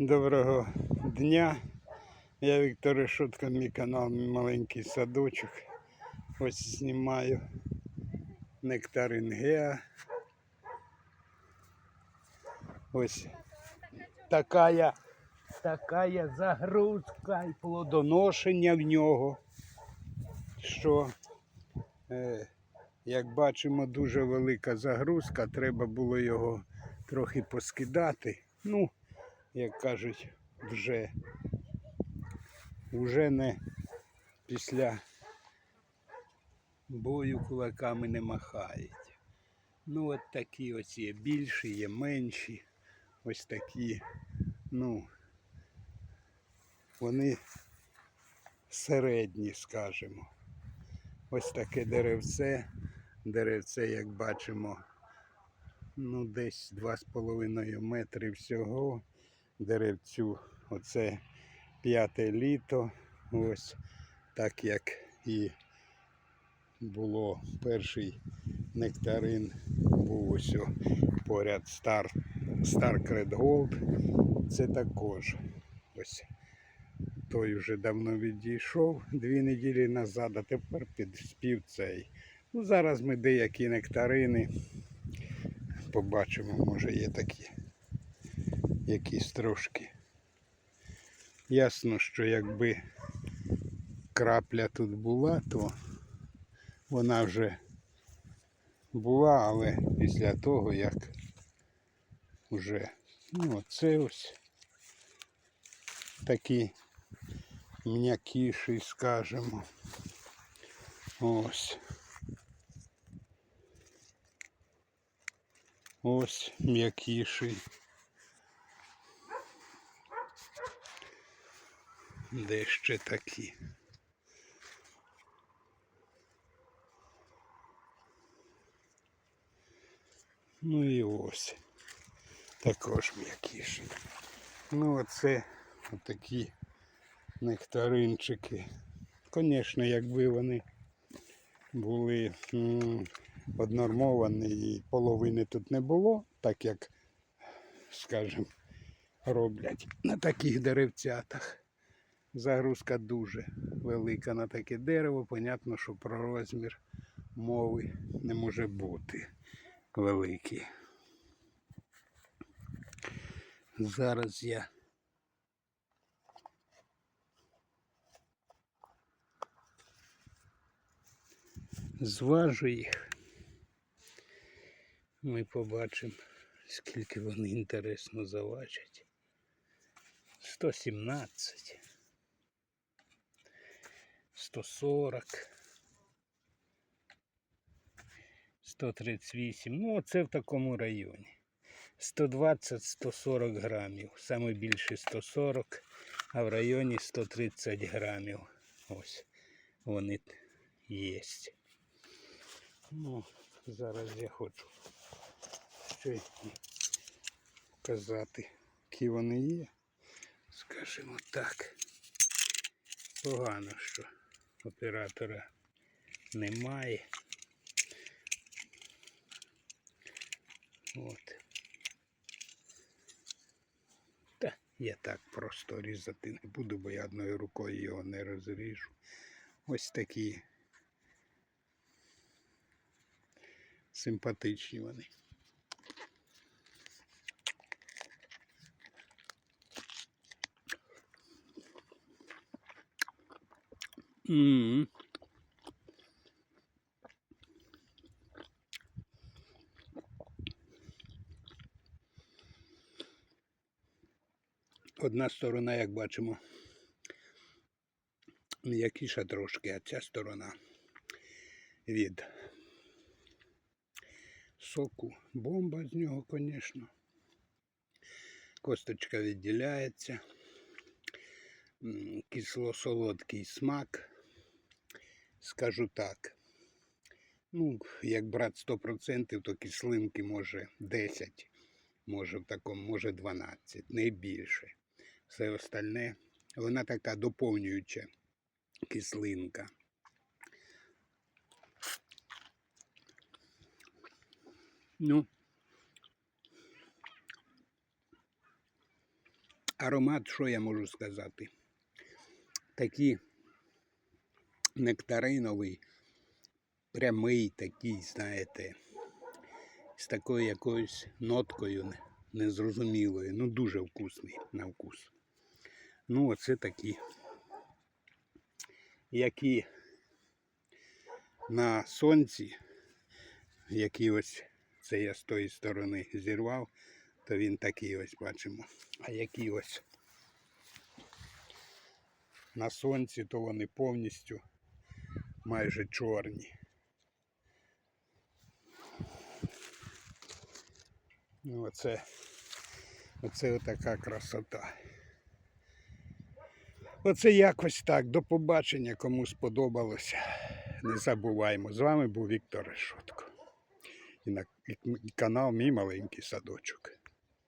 Доброго дня. Я Віктор Решетко, мій канал маленький садочок. Ось знімаю нектарин Геа. Ось така, така загрузка і плодоношення в нього, що, е, як бачимо, дуже велика загрузка, треба було його трохи поскидати. Ну, як кажуть, вже, вже не після бою кулаками не махають. Ну, от такі ось є більші, є менші. Ось такі, ну, вони середні, скажімо. Ось таке деревце. Деревце, як бачимо, ну, десь 2,5 метри всього деревцю. Оце п'яте літо. Ось так як і було перший нектарин, був ось поряд Star, Star Red Gold. Це також ось той вже давно відійшов дві неділі назад, а тепер підспів цей. Ну, зараз ми деякі нектарини побачимо, може є такі якісь трошки. Ясно, що якби крапля тут була, то вона вже була, але після того, як вже, ну, оце ось такі м'якіші, скажімо. Ось. Ось м'якіший. Де ще такі? Ну і ось. Також м'якіші. Ну оце отакі нектаринчики. Звісно, якби вони були однормовані і половини тут не було, так як, скажімо, роблять на таких деревцятах. Загрузка дуже велика на таке дерево. Понятно, що про розмір мови не може бути великий. Зараз я зважу їх. Ми побачимо, скільки вони інтересно заважать. 117. 140, 138. Ну, оце в такому районі. 120-140 грамів. Саме більше 140, а в районі 130 грамів. Ось вони є. Ну, зараз я хочу ще показати, які вони є. Скажімо так. Погано, що оператора немає. От. Та я так просто різати не буду, бо я одною рукою його не розріжу. Ось такі симпатичні вони. М. Одна сторона, як бачимо, м'якіша трошки, а ця сторона від соку бомба з нього, звісно. Косточка відділяється. Кисло-солодкий смак. Скажу так. Ну, як брати 100%, то кислинки може 10, може в такому, може 12, не більше. Все остальне, вона така доповнююча кислинка. Ну, Аромат, що я можу сказати? Такий нектариновий, прямий такий, знаєте, з такою якоюсь ноткою незрозумілою. Ну, дуже вкусний на вкус. Ну, оце такі, які на сонці, які ось це я з тої сторони зірвав, то він такий ось бачимо. А які ось на сонці, то вони повністю майже чорні. Ну, оце, оце отака красота. Оце якось так. До побачення, кому сподобалося. Не забуваємо. З вами був Віктор Решотко. І на і канал Мій маленький садочок.